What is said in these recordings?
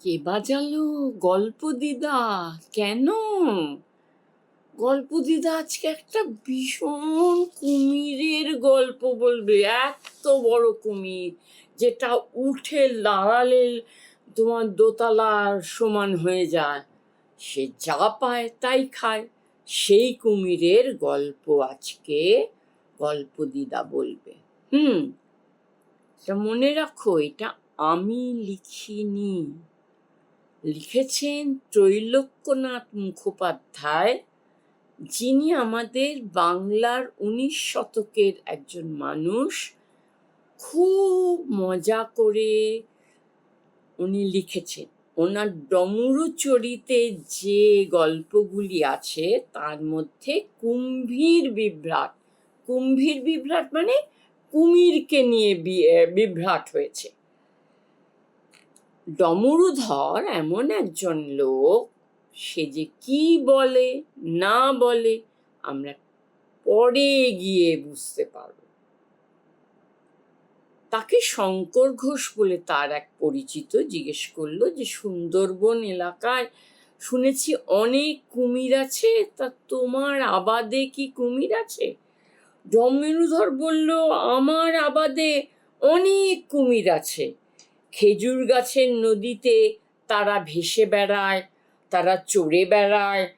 কে বাজালো? গল্প দিদা, কেন? গল্প দিদা আজকে একটা ভীষণ কুমিরের গল্প বলবে, এত বড় কুমির, যেটা উঠে দাঁড়ালে তোমার দোতলার সমান হয়ে যায়। সে যা পায় তাই খায়। সেই কুমিরের গল্প আজকে গল্প দিদা বলবে। হুম, এটা মনে রাখো, এটা আমি লিখিনি। লিখেছেন ত্রৈলোক্যনাথ মুখোপাধ্যায়, যিনি আমাদের বাংলার উনিশ শতকের একজন মানুষ। খুব মজা করে উনি লিখেছেন। ওনার ডমরু চরিতে যে গল্পগুলি আছে, তার মধ্যে কুম্ভীর বিভ্রাট। কুম্ভীর বিভ্রাট মানে কুমিরকে নিয়ে বিভ্রাট হয়েছে। ডমরুধর এমন একজন লোক, সে যে কি বলে, না বলে, আমরা পরে গিয়ে বুঝতে পারব। তাকে শঙ্কর ঘোষ বলে তার এক পরিচিত জিজ্ঞেস করল যে, সুন্দরবন এলাকায় শুনেছি অনেক কুমির আছে, তা তোমার আবাদে কি কুমির আছে? ডমরুধর বলল, আমার আবাদে অনেক কুমির আছে। খেজুর গাছের নদীতে তারা ভেসে বেড়ায়, তারা চড়ে বেড়ায়,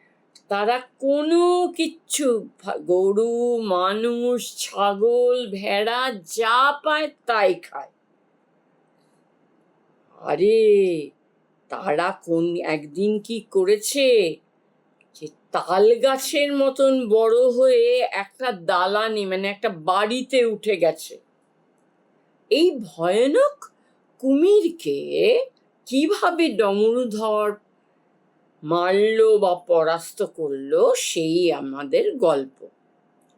তারা কোনো কিচ্ছু গরু, মানুষ, ছাগল, ভেড়া যা পায় তাই খায়। আরে, তারা কোন, একদিন কি করেছে যে তাল গাছের মতন বড় হয়ে একটা দালানি মানে একটা বাড়িতে উঠে গেছে? এই ভয়ানক কুমিরকে কীভাবে ডমরুধর মারলো বা পরাস্ত করল, সেই আমাদের গল্প।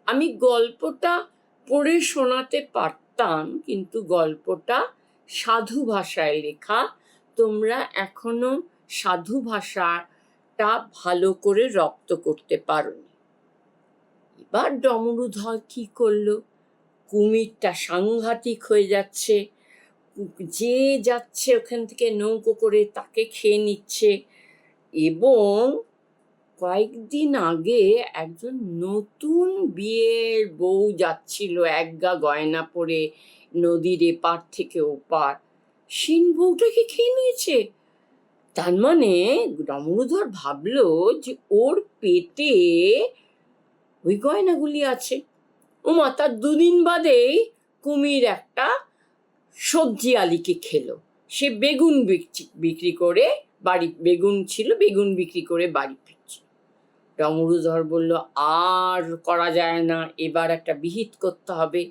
আমি গল্পটা পড়ে শোনাতে পারতাম, কিন্তু গল্পটা সাধু ভাষায় লেখা। তোমরা এখনও সাধু ভাষাটা ভালো করে রপ্ত করতে পারোনি। এবার ডমরুধর কি করল? কুমিরটা সাংঘাতিক হয়ে যাচ্ছে। যে যাচ্ছে ওখান থেকে নৌকো করে তাকে খেয়ে নিচ্ছে। এবং কয়েকদিন আগে একজন নতুন বিয়ের বউ যাচ্ছিল একগা গয়না পরে নদীর এপার থেকে ওপার। সিন বউটাকে খেয়ে নিয়েছে। তার মানে ডমরুধর ভাবলো যে ওর পেটে ওই গয়নাগুলি আছে। ওমা তার দুদিন বাদেই কুমির একটা সবজি আলিকে খেলো। সে বেগুন বিক্রি করে বাড়ি, বেগুন ছিল, বেগুন বিক্রি করে বাড়ি ফিরছে। ডমরুধর বলল, আর করা যায় না, এবার একটা বিহিত করতে হবে।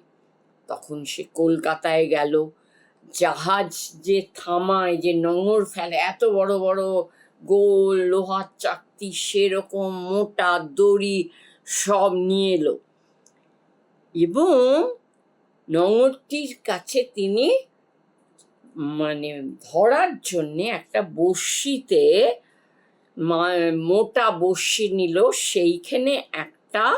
তখন সে কলকাতায় গেল। জাহাজ যে থামায়, যে নোঙর ফেলে, এত বড় বড় গোল লোহার চাকতি, সেরকম মোটা দড়ি সব নিয়ে এলো। এবং নোঙরটির কাছে তিনি মানে ধরার জন্যে একটা মা- মোটা বড়শি নিল। সেইখানে একটা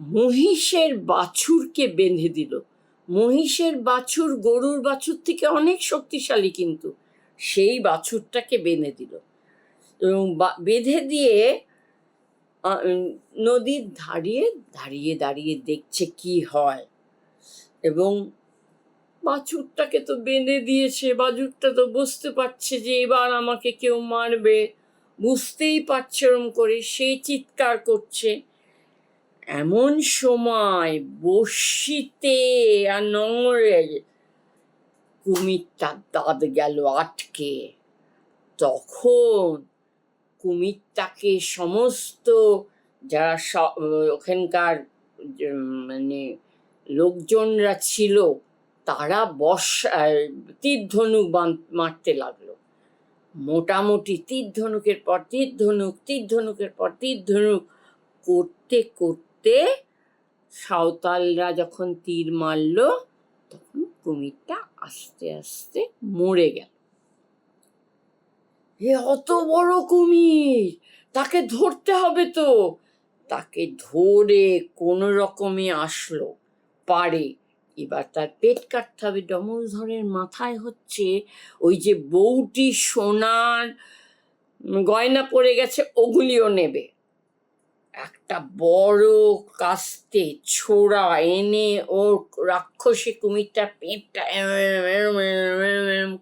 মহিষের বাছুরকে বেঁধে দিল। মহিষের বাছুর গরুর বাছুর থেকে অনেক শক্তিশালী কিন্তু। সেই বাছুরটাকে বেঁধে দিল। এবং বেঁধে দিয়ে নদীর ধারিয়ে দাঁড়িয়ে দাঁড়িয়ে দেখছে কি হয়। এবং বাছুরটাকে তো বেঁধে দিয়েছে, বাছুরটা তো বুঝতে পারছে যে এবার আমাকে কেউ মারবে। বুঝতেই পারছে ওরম করে সে চিৎকার করছে। এমন সময় বড়শিতে আর নোংরে কুমিরটার দাঁত গেল আটকে। তখন কুমিরটাকে সমস্ত যারা ওখানকার মানে লোকজনরা ছিল, তারা বর্ষ তীর ধনুক মারতে লাগল। মোটামুটি তীর ধনুকের পর তীর ধনুক তীর ধনুকের পর তীর ধনুক করতে করতে সাঁওতালরা যখন তীর মারলো, তখন কুমিরটা আস্তে আস্তে মরে গেল। এ অত বড় কুমির! তাকে ধরতে হবে তো! তাকে ধরে কোনো রকমে আসলো। পারে। এবার তার পেট কাটতে হবে। ডমরুধরের মাথায় হচ্ছে ওই যে বউটি সোনার গয়না পড়ে গেছে, ওগুলিও নেবে। একটা বড় কাস্তে ছোড়া এনে ওর রাক্ষসী কুমিরটা পেটটা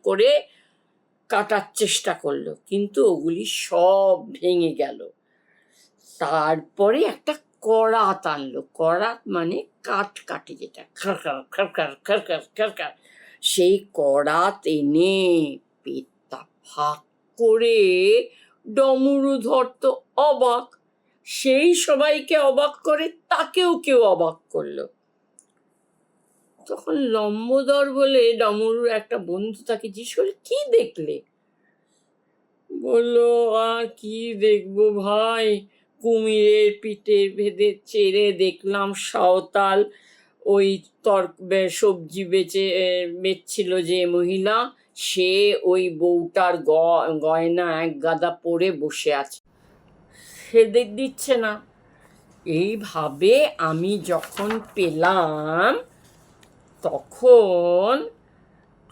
করে কাটার চেষ্টা করল। কিন্তু ওগুলি সব ভেঙে গেল। তারপরে একটা করাত আনলো করাত মানে কাঠ কাটে যেটা খারকার খারকার খারকার সেই করাত এনে পেটটা ফাঁক করে ডমরুধর তো অবাক। সেই সবাইকে অবাক করে তাকেও কেউ অবাক করল। তখন লম্বোদর বলে ডমরুর একটা বন্ধু তাকে জিজ্ঞেস করল, কি দেখলে? বলল, আর কি দেখব ভাই? কুমিরের পিঠে ভেদে চেড়ে দেখলাম সাঁওতাল ওই তর বে- সবজি বেচে বেচছিল যে মহিলা। সে ওই বউটার গয়না এক গাদা পরে বসে আছে। সে দেখ দিচ্ছে না। এইভাবে আমি যখন পেলাম, তখন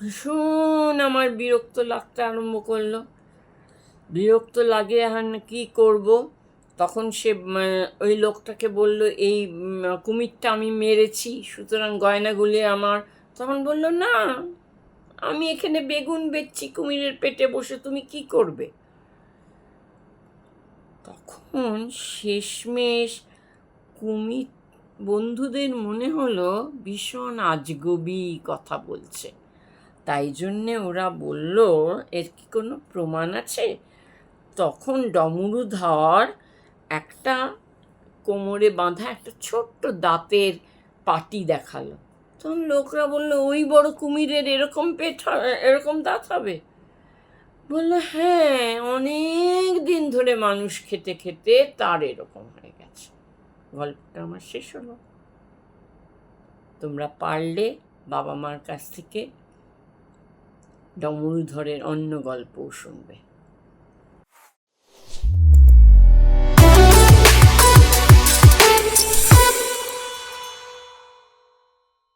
ভীষণ আমার বিরক্ত লাগতে আরম্ভ করল। বিরক্ত লাগে এখন কি করব? তখন সে ওই লোকটাকে বলল, এই কুমিরটা আমি মেরেছি, সুতরাং গয়নাগুলি আমার। তখন বলল, না, আমি এখানে বেগুন বেচছি, কুমিরের পেটে বসে, তুমি কি করবে? তখন শেষমেশ কুমির, বন্ধুদের মনে হলো, ভীষণ আজগবি কথা বলছে। তাই জন্যে ওরা বলল, এর কি কোনো প্রমাণ আছে? তখন ডমরুধর একটা কোমরে বাঁধা একটা ছোট্ট দাঁতের পাটি দেখাল। তখন লোকরা বলল, ওই বড় কুমিরের এরকম পেট এরকম দাঁত হবে? বলল হ্যাঁ অনেক দিন ধরে মানুষ খেতে খেতে তার এরকম হয়ে গেছে। গল্পটা আমার শেষ হলো। তোমরা পারলে বাবা মার কাছ থেকে ডমরুধরের অন্য গল্পও শুনবে।